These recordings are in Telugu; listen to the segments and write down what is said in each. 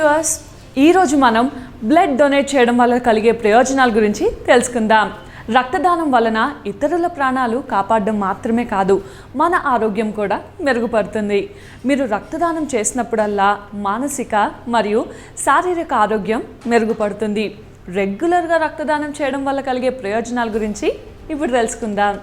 వ్యూవర్స్ ఈరోజు మనం బ్లడ్ డొనేట్ చేయడం వల్ల కలిగే ప్రయోజనాల గురించి తెలుసుకుందాం. రక్తదానం వలన ఇతరుల ప్రాణాలు కాపాడడం మాత్రమే కాదు మన ఆరోగ్యం కూడా మెరుగుపడుతుంది. మీరు రక్తదానం చేసినప్పుడల్లా మానసిక మరియు శారీరక ఆరోగ్యం మెరుగుపడుతుంది. రెగ్యులర్గా రక్తదానం చేయడం వల్ల కలిగే ప్రయోజనాల గురించి ఇప్పుడు తెలుసుకుందాం.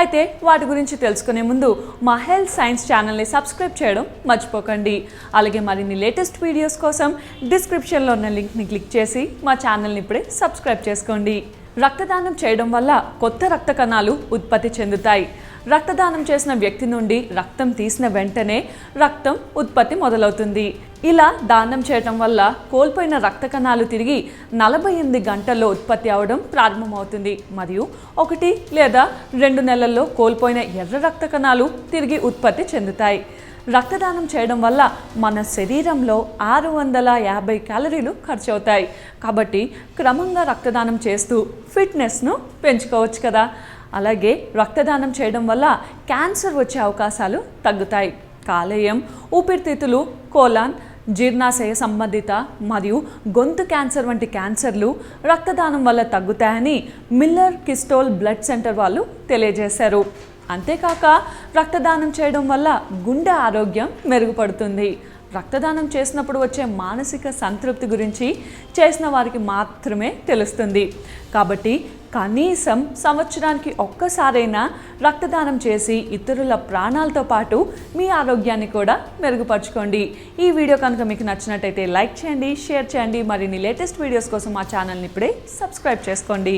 అయితే వాటి గురించి తెలుసుకునే ముందు మా హెల్త్ సైన్స్ ఛానల్ని సబ్స్క్రైబ్ చేయడం మర్చిపోకండి. అలాగే మరిన్ని లేటెస్ట్ వీడియోస్ కోసం డిస్క్రిప్షన్లో ఉన్న లింక్ని క్లిక్ చేసి మా ఛానల్ని ఇప్పుడే సబ్స్క్రైబ్ చేసుకోండి. రక్తదానం చేయడం వల్ల కొత్త రక్త కణాలు ఉత్పత్తి చెందుతాయి. రక్తదానం చేసిన వ్యక్తి నుండి రక్తం తీసిన వెంటనే రక్తం ఉత్పత్తి మొదలవుతుంది. ఇలా దానం చేయటం వల్ల కోల్పోయిన రక్త కణాలు తిరిగి నలభై ఎనిమిది గంటల్లో ఉత్పత్తి అవడం ప్రారంభమవుతుంది. మరియు ఒకటి లేదా రెండు నెలల్లో కోల్పోయిన ఎర్ర రక్త కణాలు తిరిగి ఉత్పత్తి చెందుతాయి. రక్తదానం చేయడం వల్ల మన శరీరంలో ఆరు వందల యాభై క్యాలరీలు ఖర్చు అవుతాయి. కాబట్టి క్రమంగా రక్తదానం చేస్తూ ఫిట్నెస్ను పెంచుకోవచ్చు కదా. అలాగే రక్తదానం చేయడం వల్ల క్యాన్సర్ వచ్చే అవకాశాలు తగ్గుతాయి. కాలేయం ఊపిరితిత్తులు కోలాన్ జీర్ణాశయ సంబంధిత మరియు గొంతు క్యాన్సర్ వంటి క్యాన్సర్లు రక్తదానం వల్ల తగ్గుతాయని మిల్లర్ కిస్టోల్ బ్లడ్ సెంటర్ వాళ్ళు తెలియజేశారు. అంతేకాక రక్తదానం చేయడం వల్ల గుండె ఆరోగ్యం మెరుగుపడుతుంది. రక్తదానం చేసినప్పుడు వచ్చే మానసిక సంతృప్తి గురించి చేసిన వారికి మాత్రమే తెలుస్తుంది. కాబట్టి కనీసం సంవత్సరానికి ఒక్కసారైనా రక్తదానం చేసి ఇతరుల ప్రాణాలతో పాటు మీ ఆరోగ్యాన్ని కూడా మెరుగుపరచుకోండి. ఈ వీడియో కనుక మీకు నచ్చినట్టయితే లైక్ చేయండి షేర్ చేయండి. మరిన్ని లేటెస్ట్ వీడియోస్ కోసం మా ఛానల్ని ఇప్పుడే సబ్స్క్రైబ్ చేసుకోండి.